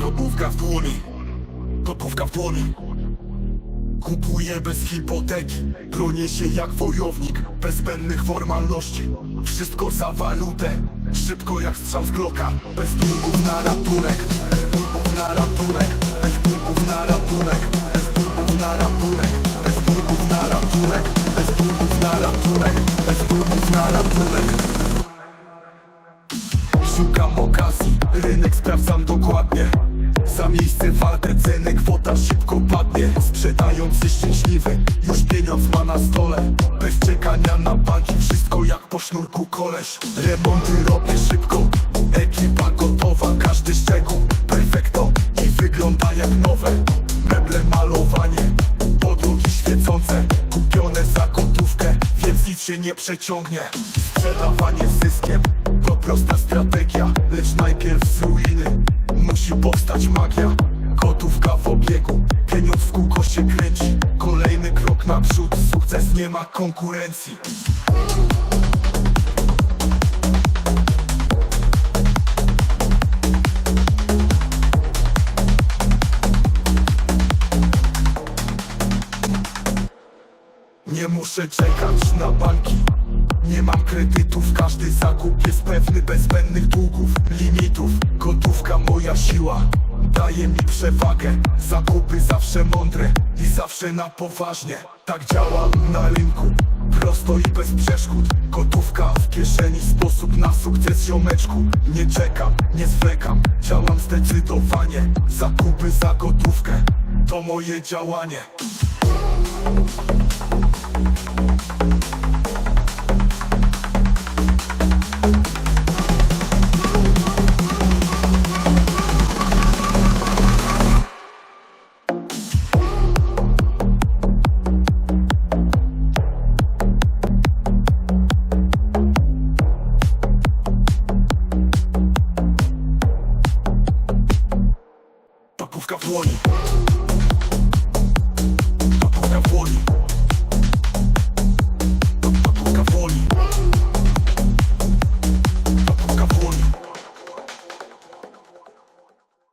Gotówka w dłoni. Gotówka w dłoni. Kupuję bez hipoteki. Bronię się jak wojownik. Bez zbędnych formalności. Wszystko za walutę. Szybko jak strzał z Glocka Bez długów na ratunek. Bez długów na ratunek. Bez długów na ratunek. Bez długów na ratunek. Bez długów na ratunek. Bez długów na ratunek. Bez długów na ratunek okazji, rynek sprawdzam dokładnie. Za miejsce walkę ceny kwota szybko padnie. Sprzedający szczęśliwy, już pieniądz ma na stole. Bez czekania na banki, wszystko jak po sznurku koleś. Remonty robię szybko, ekipa gotowa. Każdy szczegół perfekto i wygląda jak nowe. Meble malowanie, podłogi świecące. Kupione za gotówkę, więc nic się nie przeciągnie. Sprzedawanie zyskiem to prosta strategia powstać magia. Gotówka w obiegu Pieniądz w kółko się kręci. Kolejny krok naprzód Sukces nie ma konkurencji. Nie muszę czekać na banki. Nie mam kredytów, każdy zakup jest pewny Bez zbędnych długów, limitów. Gotówka siła. Daje mi przewagę. Zakupy zawsze mądre I zawsze na poważnie. Tak działam na rynku. Prosto i bez przeszkód. Gotówka w kieszeni Sposób na sukces ziomeczku. Nie czekam, nie zwlekam. Działam zdecydowanie. Zakupy za gotówkę. To moje działanie Gotówka w dłoni w dłoni